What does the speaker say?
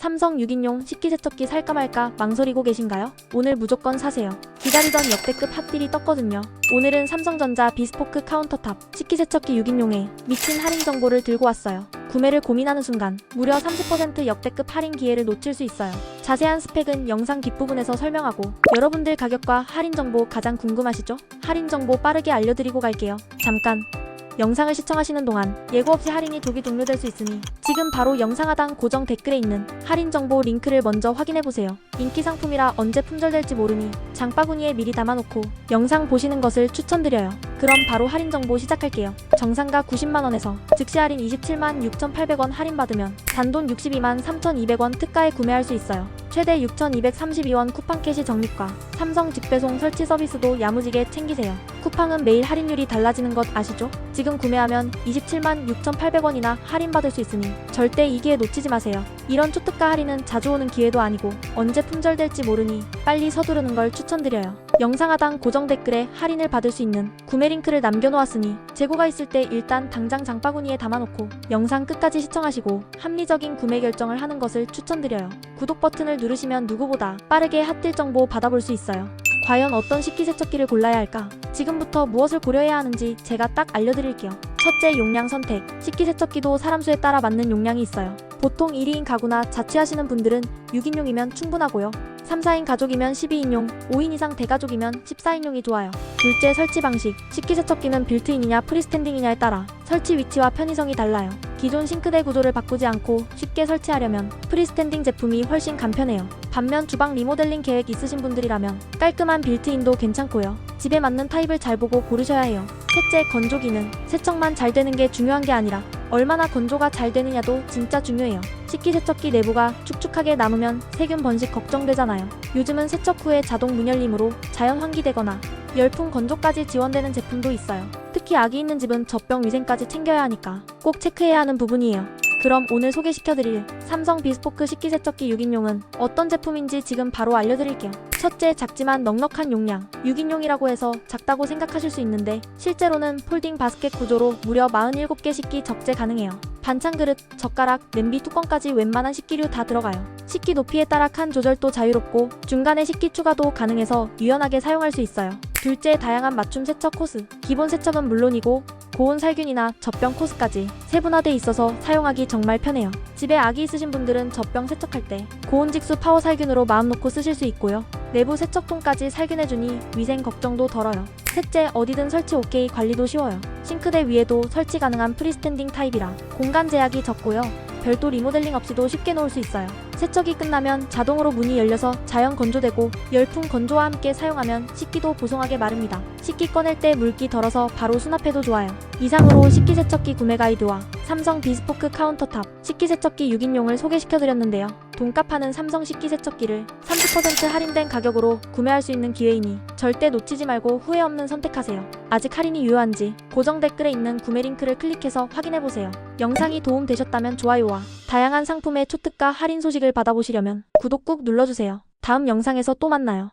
삼성 6인용 식기세척기 살까 말까 망설이고 계신가요? 오늘 무조건 사세요. 기다리던 역대급 핫딜이 떴거든요. 오늘은 삼성전자 비스포크 카운터탑 식기세척기 6인용에 미친 할인 정보를 들고 왔어요. 구매를 고민하는 순간 무려 30% 역대급 할인 기회를 놓칠 수 있어요. 자세한 스펙은 영상 뒷부분에서 설명하고 여러분들 가격과 할인 정보 가장 궁금하시죠? 할인 정보 빠르게 알려드리고 갈게요. 잠깐 영상을 시청하시는 동안 예고 없이 할인이 조기 종료될 수 있으니 지금 바로 영상 하단 고정 댓글에 있는 할인 정보 링크를 먼저 확인해 보세요. 인기 상품이라 언제 품절될지 모르니 장바구니에 미리 담아놓고 영상 보시는 것을 추천드려요. 그럼 바로 할인 정보 시작할게요. 정상가 90만 원에서 즉시 할인 27만 6,800원 할인 받으면 단돈 62만 3,200원 특가에 구매할 수 있어요. 최대 6,232원 쿠팡 캐시 적립과 삼성 직배송 설치 서비스도 야무지게 챙기세요. 쿠팡은 매일 할인율이 달라지는 것 아시죠? 지금 구매하면 27만 6,800원이나 할인받을 수 있으니 절대 이 기회 놓치지 마세요. 이런 초특가 할인은 자주 오는 기회도 아니고 언제 품절될지 모르니 빨리 서두르는 걸 추천드려요. 영상 하단 고정 댓글에 할인을 받을 수 있는 구매 링크를 남겨놓았으니 재고가 있을 때 일단 당장 장바구니에 담아놓고 영상 끝까지 시청하시고 합리적인 구매 결정을 하는 것을 추천드려요. 구독 버튼을 누르시면 누구보다 빠르게 핫딜 정보 받아볼 수 있어요. 과연 어떤 식기세척기를 골라야 할까? 지금부터 무엇을 고려해야 하는지 제가 딱 알려드릴게요. 첫째 용량 선택. 식기세척기도 사람 수에 따라 맞는 용량이 있어요. 보통 1인인 가구나 자취하시는 분들은 6인용이면 충분하고요. 3, 4인 가족이면 12인용, 5인 이상 대가족이면 14인용이 좋아요. 둘째 설치 방식. 식기세척기는 빌트인이냐 프리스탠딩이냐에 따라 설치 위치와 편의성이 달라요. 기존 싱크대 구조를 바꾸지 않고 쉽게 설치하려면 프리스탠딩 제품이 훨씬 간편해요. 반면 주방 리모델링 계획 있으신 분들이라면 깔끔한 빌트인도 괜찮고요. 집에 맞는 타입을 잘 보고 고르셔야 해요. 셋째 건조 기능. 세척만 잘 되는 게 중요한 게 아니라 얼마나 건조가 잘 되느냐도 진짜 중요해요. 식기세척기 내부가 축축하게 남으면 세균 번식 걱정되잖아요. 요즘은 세척 후에 자동 문열림으로 자연 환기되거나 열풍 건조까지 지원되는 제품도 있어요. 특히 아기 있는 집은 젖병 위생까지 챙겨야 하니까 꼭 체크해야 하는 부분이에요. 그럼 오늘 소개시켜드릴 삼성 비스포크 식기세척기 6인용은 어떤 제품인지 지금 바로 알려드릴게요. 첫째, 작지만 넉넉한 용량. 6인용이라고 해서 작다고 생각하실 수 있는데 실제로는 폴딩 바스켓 구조로 무려 47개 식기 적재 가능해요. 반찬 그릇, 젓가락, 냄비 뚜껑까지 웬만한 식기류 다 들어가요. 식기 높이에 따라 칸 조절도 자유롭고 중간에 식기 추가도 가능해서 유연하게 사용할 수 있어요. 둘째, 다양한 맞춤 세척 코스. 기본 세척은 물론이고 고온 살균이나 젖병 코스까지 세분화돼 있어서 사용하기 정말 편해요. 집에 아기 있으신 분들은 젖병 세척할 때 고온 직수 파워 살균으로 마음 놓고 쓰실 수 있고요. 내부 세척통까지 살균해주니 위생 걱정도 덜어요. 셋째, 어디든 설치 오케이 관리도 쉬워요. 싱크대 위에도 설치 가능한 프리스탠딩 타입이라 공간 제약이 적고요. 별도 리모델링 없이도 쉽게 놓을 수 있어요. 세척이 끝나면 자동으로 문이 열려서 자연 건조되고 열풍 건조와 함께 사용하면 식기도 보송하게 마릅니다. 식기 꺼낼 때 물기 덜어서 바로 수납해도 좋아요. 이상으로 식기세척기 구매 가이드와 삼성 비스포크 카운터탑 식기세척기 6인용을 소개시켜드렸는데요. 돈값 하는 삼성 식기세척기를 30% 할인된 가격으로 구매할 수 있는 기회이니 절대 놓치지 말고 후회 없는 선택하세요. 아직 할인이 유효한지 고정 댓글에 있는 구매 링크를 클릭해서 확인해보세요. 영상이 도움되셨다면 좋아요와 다양한 상품의 초특가 할인 소식을 받아보시려면 구독 꾹 눌러주세요. 다음 영상에서 또 만나요.